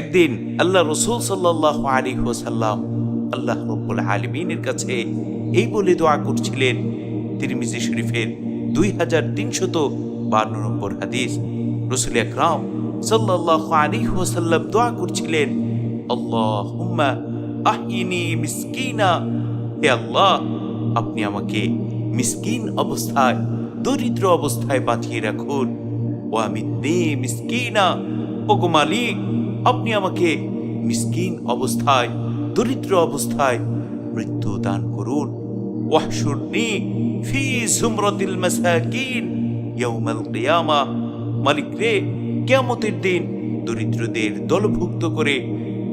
একদিন আল্লাহ রসুল সাল্লাহ আলী ওসাল্লাম আল্লাহ রব্বুল আলমিনের কাছে এই বলে দোয়া করছিলেন, তিরমিজি শরীফের দুই হাজার তিনশত বান্ন নম্বর হাদিস। রসুল আকরাম সাল্লাহ আলী হোসাল্লাম দোয়া করছিলেন আল্লাহ হুম্মা আহিনি মিসকিনা। হে আল্লাহ, আপনি আমাকে মিসকিন অবস্থায়, দরিদ্র অবস্থায় বাঁচিয়ে রাখুন। ও আমি নে মিসকিনা। ও মালিক আপনি আমাকে মিসকিন অবস্থায়, দরিদ্র অবস্থায় মৃত্যু দান করুন। ওয়াহশুরনি ফি সুমরতিল মাসাকিন ইয়াউমাল কিয়ামা। মালিক রে, কিয়ামতের দিন দরিদ্রদের দলভুক্ত করে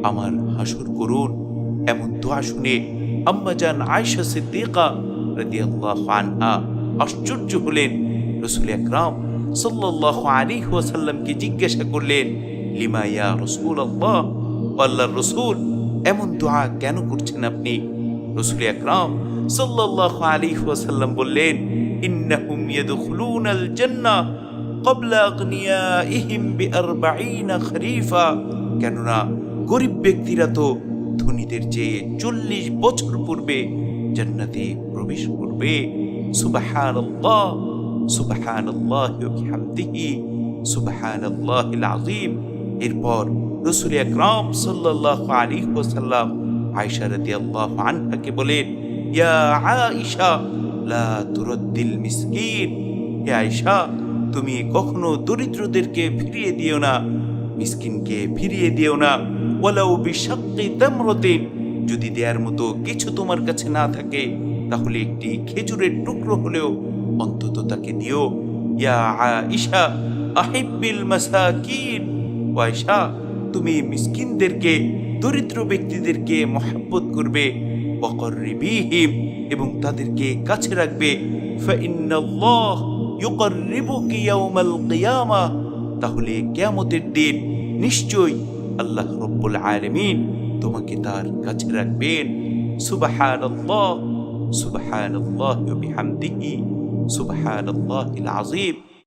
আমার হাসর করুন। এমন দোয়া শুনে আম্মাজান আয়েশা সিদ্দিকা রাদিয়াল্লাহু আনহা আশ্চর্য হলেন। রসুল আকরাম সাল্লাল্লাহু আলাইহি ওয়াসাল্লামকে জিজ্ঞাসা করলেন লিমা, ইয়া রাসূলুল্লাহ, আল্লাহর রাসূল, এমন দোয়া কেন করছেন আপনি? রসুল আকরাম সাল্লাল্লাহু আলাইহি ওয়াসাল্লাম বললেন, ইন্নাহুম ইয়াদখুলুনাল জান্নাহ ক্বাবলা আগনিয়াইহিম বিআরবাঈনা খরিফা। কেননা গরিব ব্যক্তিরা তো ধনীদের চেয়ে চল্লিশ বছর পূর্বে জান্নাতে প্রবেশ করবে। সুবহানাল্লাহ সুবহানাল্লাহ ওয়া বিহামদিহি, সুবহানাল্লাহিল আযীম। এরপর রাসূল আকরাম সাল্লাল্লাহু আলাইহি ওয়াসাল্লাম আয়েশা রাদিয়াল্লাহু আনহাকে বলেন ইয়া আয়েশা, লা তুরদ্দিল মিসকিন। হে আয়েশা, তুমি কখনো দরিদ্রদেরকে ফিরিয়ে দিও না, মিসকিনকে ফিরিয়ে দিও না। ওয়ালাউ বিশাক্কি তামরাতিন। যদি দেয়ার মতো কিছু তোমার কাছে না থাকে, তাহলে একটি খেজুরের টুকরো হলেও অন্তত তাকে দিও। ইয়া আয়েশা, আহিব্বিল মাসাকিন। আয়েশা তুমি মিসকিনদেরকে, দরিদ্র ব্যক্তিদেরকে মহাব্বত করবে। ওয়াকররিবিহিম এবং তাদেরকে কাছে রাখবে। তাহলে কিয়ামতের দিন নিশ্চয়ই আল্লাহ রব্বুল আলামিন তোমাকে তার কাছে রাখবেন। ওয়া বিহামদিহি, সুবহানাল্লাহিল আযীম।